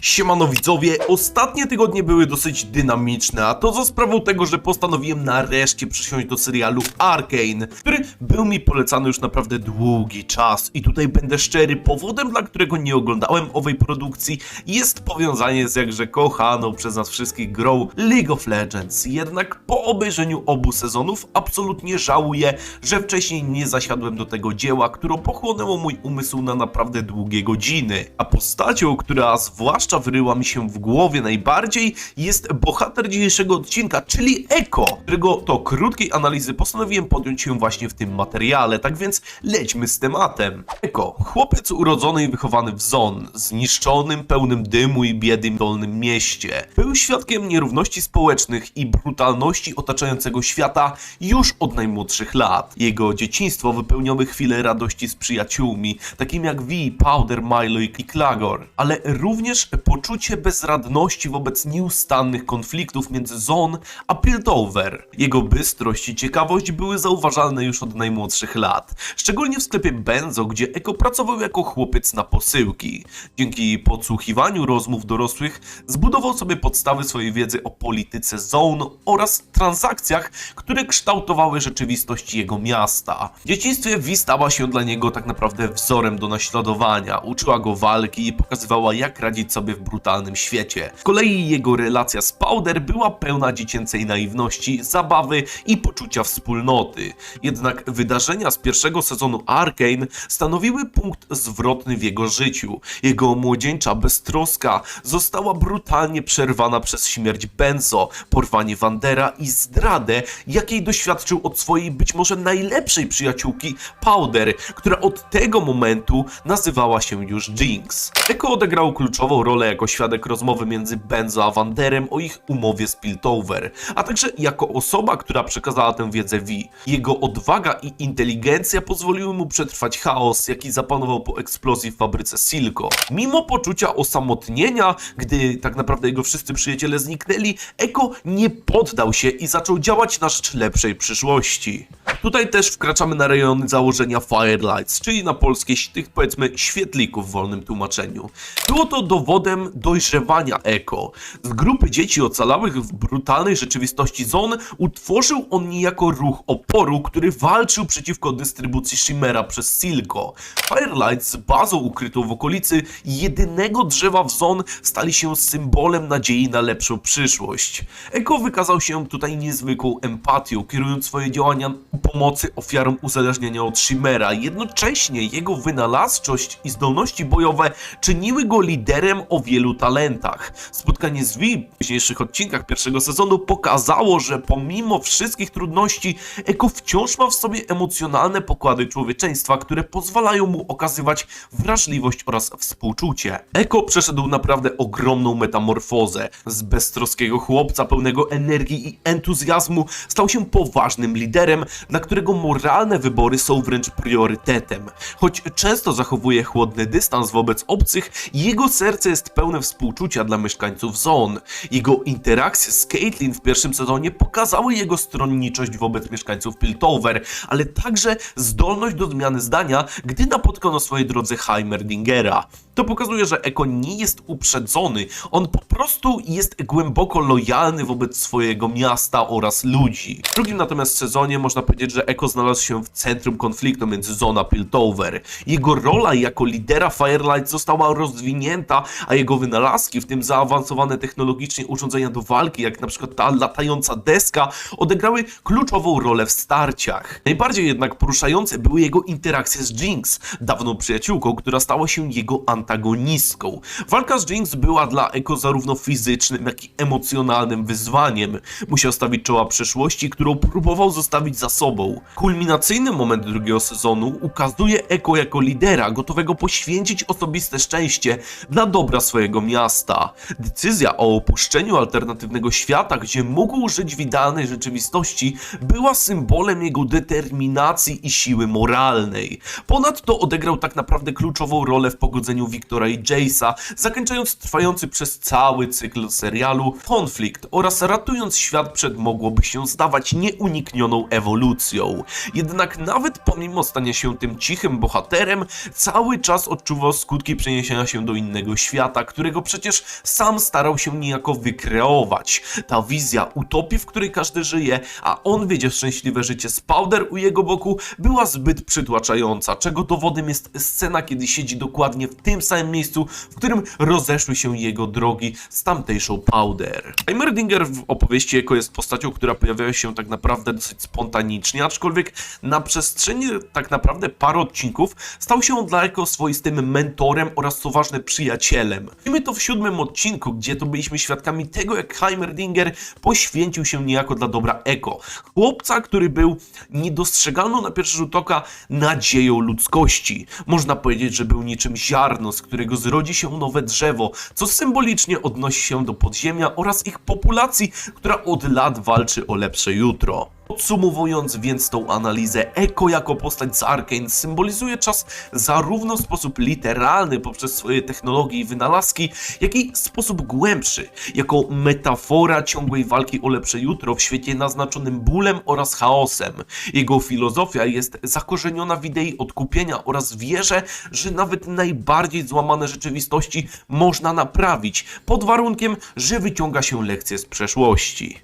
Siemano widzowie, ostatnie tygodnie były dosyć dynamiczne, a to za sprawą tego, że postanowiłem nareszcie przysiąść do serialu Arkane, który był mi polecany już naprawdę długi czas i tutaj będę szczery, powodem dla którego nie oglądałem owej produkcji jest powiązanie z jakże kochaną przez nas wszystkich grą League of Legends. Jednak po obejrzeniu obu sezonów absolutnie żałuję, że wcześniej nie zasiadłem do tego dzieła, które pochłonęło mój umysł na naprawdę długie godziny. A postacią, która zwłaszcza wryła mi się w głowie najbardziej, jest bohater dzisiejszego odcinka, czyli Eko, którego to krótkiej analizy postanowiłem podjąć się właśnie w tym materiale, tak więc lećmy z tematem. Eko, chłopiec urodzony i wychowany w Zon, zniszczonym, pełnym dymu i biedy dolnym mieście. Był świadkiem nierówności społecznych i brutalności otaczającego świata już od najmłodszych lat. Jego dzieciństwo wypełniały chwile radości z przyjaciółmi, takimi jak Vi, Powder, Milo i Klagor, ale również poczucie bezradności wobec nieustannych konfliktów między Zon a Piltover. Jego bystrość i ciekawość były zauważalne już od najmłodszych lat, szczególnie w sklepie Benzo, gdzie Eko pracował jako chłopiec na posyłki. Dzięki podsłuchiwaniu rozmów dorosłych zbudował sobie podstawy swojej wiedzy o polityce Zone oraz transakcjach, które kształtowały rzeczywistość jego miasta. W dzieciństwie Vi stała się dla niego tak naprawdę wzorem do naśladowania. Uczyła go walki i pokazywała jak radzić sobie w brutalnym świecie. Z kolei jego relacja z Powder była pełna dziecięcej naiwności, zabawy i poczucia wspólnoty. Jednak wydarzenia z pierwszego sezonu Arkane stanowiły punkt zwrotny w jego życiu. Jego młodzieńcza beztroska została brutalnie przerwana przez śmierć Benzo, porwanie Wandera i zdradę, jakiej doświadczył od swojej być może najlepszej przyjaciółki Powder, która od tego momentu nazywała się już Jinx. Eko odegrał kluczową rolę jako świadek rozmowy między Benzo a Wanderem o ich umowie z Piltover, a także jako osoba, która przekazała tę wiedzę Vi. Jego odwaga i inteligencja pozwoliły mu przetrwać chaos, jaki zapanował po eksplozji w fabryce Silco. Mimo poczucia osamotnienia, gdy tak naprawdę jego wszyscy przyjaciele zniknęli, Eko nie poddał się i zaczął działać na rzecz lepszej przyszłości. Tutaj też wkraczamy na rejony założenia Firelights, czyli na polskie tych powiedzmy świetlików w wolnym tłumaczeniu. Było to dowodem dojrzewania Eko. Z grupy dzieci ocalałych w brutalnej rzeczywistości Zone utworzył on niejako ruch oporu, który walczył przeciwko dystrybucji Shimmera przez Silco. Firelights z bazą ukrytą w okolicy jedynego drzewa w Zone stali się symbolem nadziei na lepszą przyszłość. Eko wykazał się tutaj niezwykłą empatią, kierując swoje działania pomocy ofiarom uzależnienia od Shimmera. Jednocześnie jego wynalazczość i zdolności bojowe czyniły go liderem o wielu talentach. Spotkanie z Vi w późniejszych odcinkach pierwszego sezonu pokazało, że pomimo wszystkich trudności, Eko wciąż ma w sobie emocjonalne pokłady człowieczeństwa, które pozwalają mu okazywać wrażliwość oraz współczucie. Eko przeszedł naprawdę ogromną metamorfozę. Z beztroskiego chłopca pełnego energii i entuzjazmu stał się poważnym liderem, dla którego moralne wybory są wręcz priorytetem. Choć często zachowuje chłodny dystans wobec obcych, jego serce jest pełne współczucia dla mieszkańców Zone. Jego interakcje z Caitlyn w pierwszym sezonie pokazały jego stronniczość wobec mieszkańców Piltover, ale także zdolność do zmiany zdania, gdy napotkano swojej drodze Heimerdingera. To pokazuje, że Eko nie jest uprzedzony, on po prostu jest głęboko lojalny wobec swojego miasta oraz ludzi. W drugim natomiast sezonie można powiedzieć, że Eko znalazł się w centrum konfliktu między Zona Piltover. Jego rola jako lidera Firelight została rozwinięta, a jego wynalazki, w tym zaawansowane technologicznie urządzenia do walki, jak na przykład ta latająca deska, odegrały kluczową rolę w starciach. Najbardziej jednak poruszające były jego interakcje z Jinx, dawną przyjaciółką, która stała się jego antagonistką. Walka z Jinx była dla Eko zarówno fizycznym, jak i emocjonalnym wyzwaniem. Musiał stawić czoła przeszłości, którą próbował zostawić za sobą. Kulminacyjny moment drugiego sezonu ukazuje Eko jako lidera, gotowego poświęcić osobiste szczęście dla dobra swojego miasta. Decyzja o opuszczeniu alternatywnego świata, gdzie mógł żyć w idealnej rzeczywistości, była symbolem jego determinacji i siły moralnej. Ponadto odegrał tak naprawdę kluczową rolę w pogodzeniu Wiktora i Jace'a, zakończając trwający przez cały cykl serialu konflikt oraz ratując świat przed mogłoby się zdawać nieuniknioną ewolucją. Jednak nawet pomimo stania się tym cichym bohaterem, cały czas odczuwał skutki przeniesienia się do innego świata, którego przecież sam starał się niejako wykreować. Ta wizja utopii, w której każdy żyje, a on wiedzie szczęśliwe życie z Powder u jego boku, była zbyt przytłaczająca, czego dowodem jest scena, kiedy siedzi dokładnie w tym samym miejscu, w którym rozeszły się jego drogi z tamtejszą Powder. Heimerdinger w opowieści Eko jest postacią, która pojawia się tak naprawdę dosyć spontanicznie, aczkolwiek na przestrzeni tak naprawdę paru odcinków stał się on dla Eko swoistym mentorem oraz ważne przyjacielem. Widzimy to w siódmym odcinku, gdzie to byliśmy świadkami tego, jak Heimerdinger poświęcił się niejako dla dobra Eko. Chłopca, który był niedostrzegalną na pierwszy rzut oka nadzieją ludzkości. Można powiedzieć, że był niczym ziarno, z którego zrodzi się nowe drzewo, co symbolicznie odnosi się do podziemia oraz ich populacji, która od lat walczy o lepsze jutro. Podsumowując więc tą analizę, Eko jako postać z Arkane symbolizuje czas zarówno w sposób literalny poprzez swoje technologie i wynalazki, jak i sposób głębszy, jako metafora ciągłej walki o lepsze jutro w świecie naznaczonym bólem oraz chaosem. Jego filozofia jest zakorzeniona w idei odkupienia oraz wierze, że nawet najbardziej złamane rzeczywistości można naprawić, pod warunkiem, że wyciąga się lekcje z przeszłości.